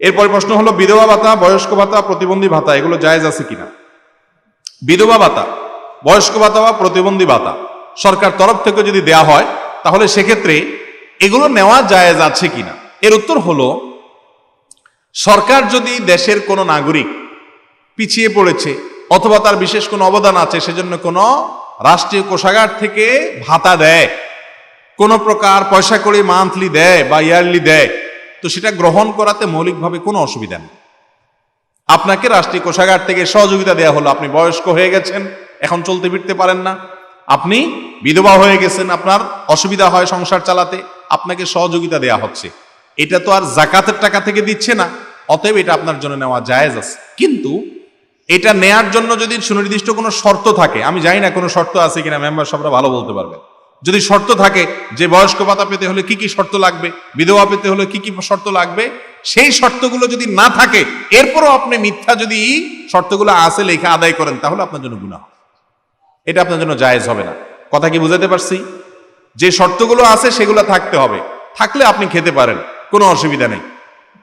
এরপরে প্রশ্ন হলো, বিধবা ভাতা, বয়স্ক ভাতা, প্রতিবন্ধী ভাতা, এগুলো জায়েজ আছে কিনা? বিধবা ভাতা, বয়স্ক ভাতা বা প্রতিবন্ধী ভাতা সরকার তরফ থেকে যদি দেয়া হয়, তাহলে সেক্ষেত্রে এগুলো নেওয়া জায়েজ আছে কিনা? এর উত্তর হলো, সরকার যদি দেশের কোনো নাগরিক পিছিয়ে পড়েছে অথবা তার বিশেষ কোনো অবদান আছে, সেজন্য কোনো রাষ্ট্রীয় কোষাগার থেকে ভাতা দেয়। কোনো প্রকার পয়সা করে মান্থলি দেয় বা ইয়ারলি দেয়। তো সেটা গ্রহণ করাতে মৌলিকভাবে কোনো অসুবিধা নেই। আপনাকে রাষ্ট্রীয় কোষাগার থেকে সহযোগিতা দেওয়া হলো। আপনি বয়স্ক হয়ে গেছেন, এখন চলতে ফিরতে পারেন না। আপনি বিধবা হয়ে গেছেন, আপনার অসুবিধা হয় সংসার চালাতে, আপনাকে সহযোগিতা দেয়া হচ্ছে। এটা তো আর জাকাতের টাকা থেকে দিচ্ছে না, অতএব এটা আপনার জন্য নেওয়া জায়েজ আছে। কিন্তু এটা নেয়ার জন্য যদি সুনির্দিষ্ট কোনো শর্ত থাকে, আমি জানি না কোনো শর্ত আছে কিনা, মেম্বার সবরা ভালো বলতে পারবেন। যদি শর্ত থাকে, যে বয়স্ক ভাতা পেতে হলে কি কি শর্ত লাগবে, বিধবা পেতে হলে কি কি শর্ত লাগবে, সেই শর্তগুলো যদি না থাকে, এরপরও আপনি মিথ্যা যদি শর্তগুলো আছে লেখা আদায় করেন, তাহলে আপনার জন্য গুণা এটা আপনার জন্য জায়েজ হবে না। কথা কি বুঝাতে পারছি? যে শর্তগুলো আছে সেগুলো থাকতে হবে। থাকলে আপনি খেতে পারেন, কোনো অসুবিধা নেই।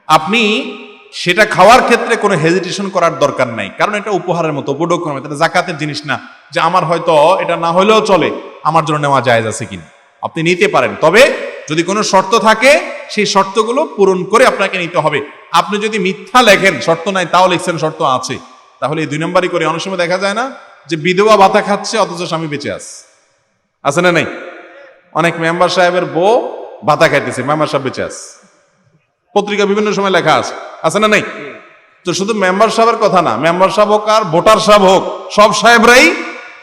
আপনি সেটা খাওয়ার ক্ষেত্রে কোনো হেজিটেশন করার দরকার নাই। কারণ এটা উপহারের মতো এটা জাকাতের জিনিস না। যে আমার হয়তো এটা না হলেও চলে। আমার জন্য নেওয়া জায়েজ আছে কিনা? আপনি নিতে পারেন। তবে যদি কোনো শর্ত থাকে, সেই শর্তগুলো পূরণ করে আপনাকে নিতে হবে। আপনি যদি মিথ্যা লেখেন, শর্ত নাই, তাও লিখছেন, শর্ত আছে। তাহলে এই দুই নম্বরই করে অনেক সময় দেখা যায় না যে বিধবা ভাতা খাচ্ছে, অথচ স্বামী বেঁচে আছে। আছে না নাই? অনেক মেম্বার সাহেবের বউ ভাতা খাইতেছে, মেম্বার সাহেব বেঁচে আছে। পত্রিকা বিভিন্ন সময় লেখা আছে। আছে না নাই? তো শুধু মেম্বার সাহেবের কথা না, মেম্বার সাহেব হোক আর ভোটার সাহেব হোক, সব সাহেবরাই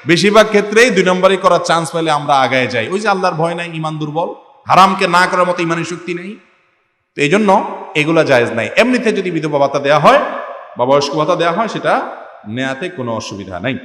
বেশিরভাগ ক্ষেত্রেই দুই নম্বরই করার চান্স পেলে আমরা আগায় যাই। ওই যে আল্লাহর ভয় নাই ইমান দুর্বল, হারামকে না করার মতো ইমানের শক্তি নেই। তো এই জন্য এগুলা জায়েজ নাই। এমনিতে যদি বিধবা ভাতা দেওয়া হয়, বা বয়স্ক ভাতা দেওয়া হয়, সেটা নেয়াতে কোনো অসুবিধা নাই।